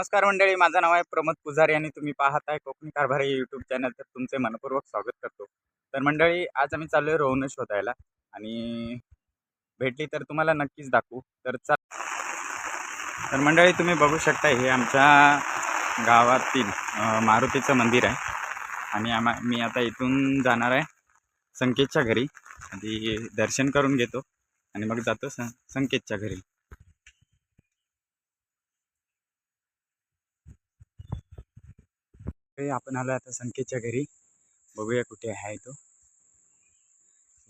नमस्कार मंडळी माझं नाव आहे प्रमोद पुजारी आणि तुम्ही पाहत आहे कोकणी कारभार हे यूट्यूब चॅनल तर तुमचे मनपूर्वक स्वागत करतो. तर मंडळी आज आम्ही चालू आहे रोहन शोधायला आणि भेटली तर तुम्हाला नक्कीच दाखवू. तर चा तर मंडळी तुम्ही बघू शकता हे आमच्या गावातील मारुतीचं मंदिर आहे. आणि आम्हा मी आता इथून जाणार आहे संकेतच्या घरी. आधी दर्शन करून घेतो आणि मग जातो सं संकेतच्या घरी. आपण आलो आता संकेतच्या घरी. बघूया कुठे आहे तो.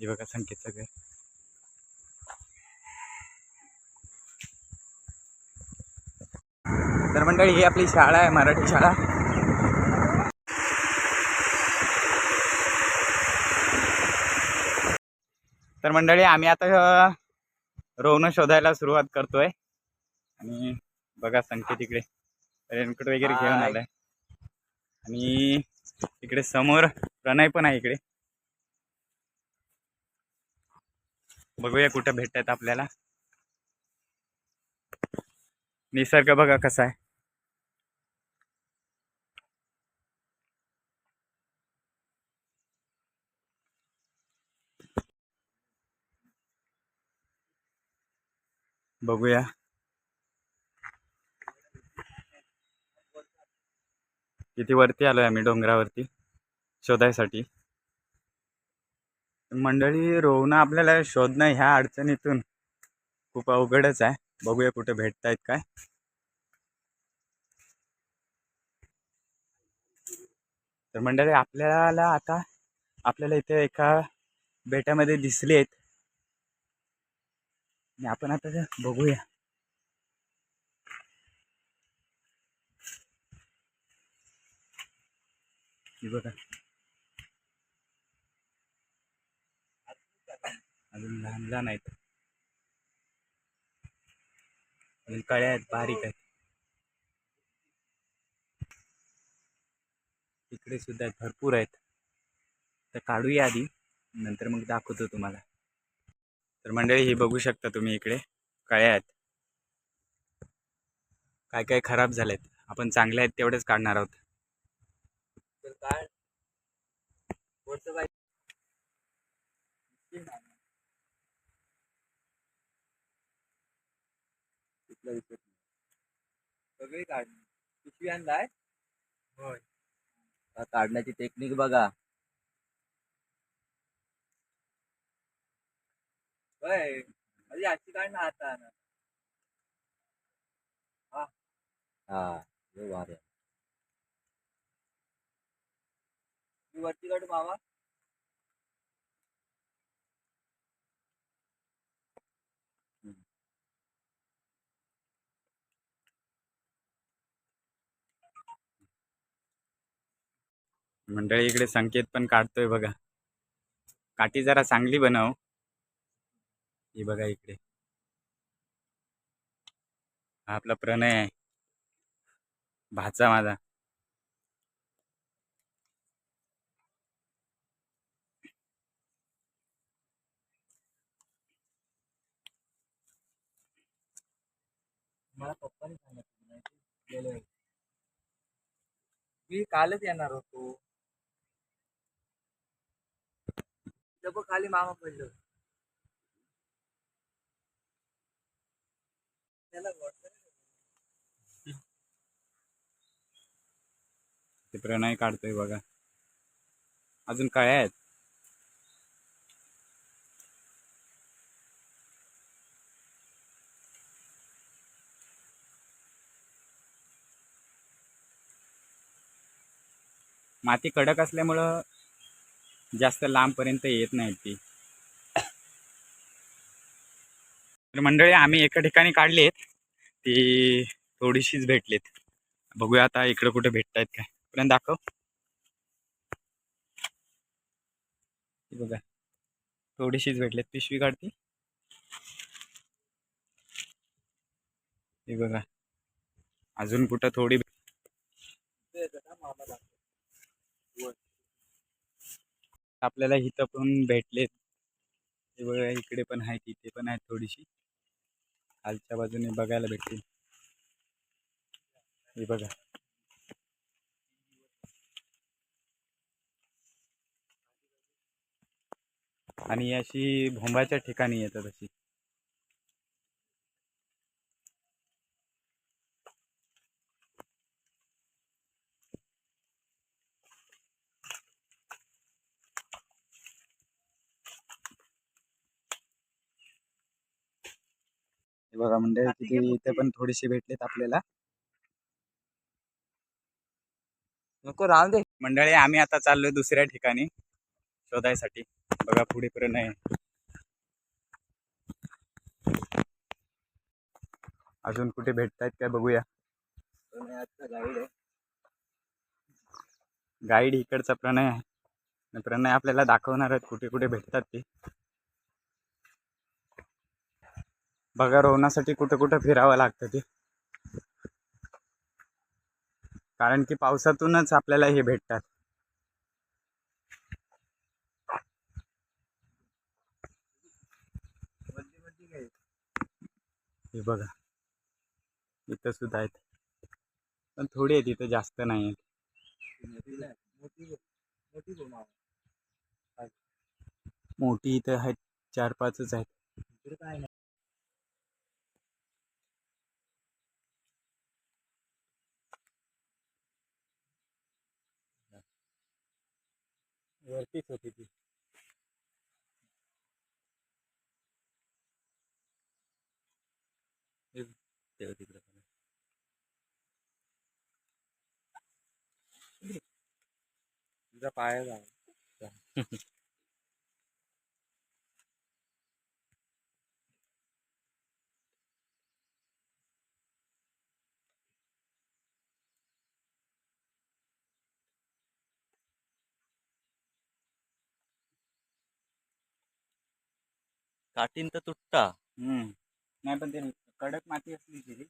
हे बघा संकेतचं घर. तर मंडळी ही आपली शाळा आहे मराठी शाळा. तर मंडळी आम्ही आता रोवणं शोधायला सुरुवात करतोय. आणि बघा संकेत इकडे. रेनकोट वगैरे घेऊन. आलाय. आणि इकडे समोर प्रणय पण आहे इकडे. बघूया कुठं भेटतात आपल्याला. निसर्ग बघा कसा आहे. बघूया. किती वरती आलोय आम्ही डोंगरावरती शोधायसाठी. मंडळी रोवणं आपल्याला शोधणं ह्या अडचणीतून खूप अवघडच आहे. बघूया कुठे भेटतायत काय. तर मंडळी आपल्याला आता आपल्याला इथे एका बेटामध्ये दिसले आहेत आपण आता बघूया. बघा. अजून लहान लहान आहेत. अजून कळ्या आहेत बारीक आहेत. इकडे सुद्धा भरपूर आहेत. तर काढूया आधी नंतर मग दाखवतो तुम्हाला. तर मंडळी हे बघू शकता तुम्ही इकडे कळ्या आहेत. काय काय खराब झालेत. आपण चांगले आहेत तेवढेच काढणार आहोत. तर काय? कोणतं काय दिसत नाही. सगळी काढणी पिशवी आणलाय? होय. काढण्याची टेक्निक बघा. होय. म्हणजे अशी काढणं आता हा हा हे भारी आहे. मी वरती मंडळी इकडे संकेत पण काढतोय बघा. काठी जरा चांगली बनव. ही बघा इकडे. हा आपला प्रणय आहे. भाचा माझा. मला पप्पाने सांगितलं नाही गेले मी कालच येणार होतो. इथं खाली मामा पडलं त्याला वाटतं ते प्रणय काढतोय बघा. अजून काय आहेत? माती कडक असल्यामुळं जास्त लांबपर्यंत येत नाहीत ती. तर मंडळी आम्ही एका ठिकाणी काढलीत. ती थोडीशीच भेटलीत. बघूया आता इकडं कुठे भेटतायत काय. पर्यंत दाखव. बघा. थोडीशीच भेटलेत. पिशवी काढती. हे बघा. अजून कुठं थोडी ते येतं ना मामा दाखव. आपल्याला इथं पण भेटलेत. हे बघा इकडे पण आहेत इथे पण आहेत थोडीशी. खालच्या बाजूने बघायला भेटतील. हे बघा. आणि अशी भोंबाच्या ठिकाणी येतात अशी. बघा म्हणजे किती इथे पण थोडीशी भेटलेत आपल्याला. नको राहून दे. मंडळी आम्ही आता चाललोय दुसऱ्या ठिकाणी शोधायसाठी. बघा पुढे पर्यंत आहे. अजून कुठे भेटतायत काय बघूया. गाईड आहे गाईड इकडचा प्रणय आहे. प्रणय आपल्याला दाखवणार आहेत कुठे कुठे भेटतात ते. बघा रोवण्यासाठी कुठं कुठं फिरावं लागतं ते. कारण की पावसातूनच आपल्याला हे भेटतात. हे बघा. इथं सुद्धा आहेत. पण थोडी आहेत इथं जास्त नाही आहेत. मोठी मोठी इथं आहेत चार पाचच आहेत इकडे काय नाही वरतीच होती ती. तिकडे तुझा पाया जा काठीन तर तुटता हम्म. नाही पण ते कडक माती असली की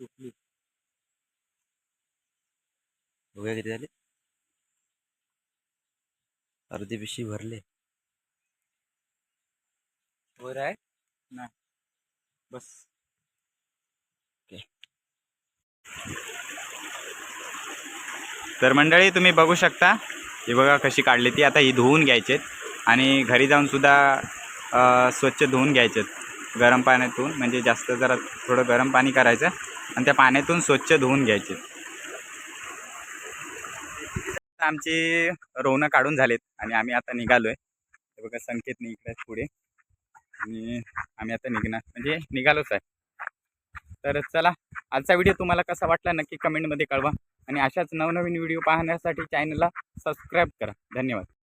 तुटली बघूया किती झाले. अर्धी पिशी भरले. वर आहे? बस. तर मंडळी तुम्ही बघू शकता. ही बघा कशी काढली ती. आता ही धुवून घ्यायचेत. आणि घरी जाऊन सुद्धा स्वच्छ धुवून घ्यायचेत. गरम पाण्यातून. म्हणजे जास्त जरा थोडं गरम पाणी करायचं. आणि त्या पाण्यातून स्वच्छ धुवून घ्यायचे आमची रोवणं काढून झालेत आणि आम्ही आता निघालो आहे बघा संकेत नाही पुढे. आणि आम्ही आता निघणार. म्हणजे निघालोच आहे. तर चला आजचा व्हिडिओ तुम्हाला कसा वाटला नक्की कमेंटमध्ये कळवा. आणि अशाच नवनवीन व्हिडिओ पाहण्यासाठी चॅनलला सबस्क्राईब करा. धन्यवाद.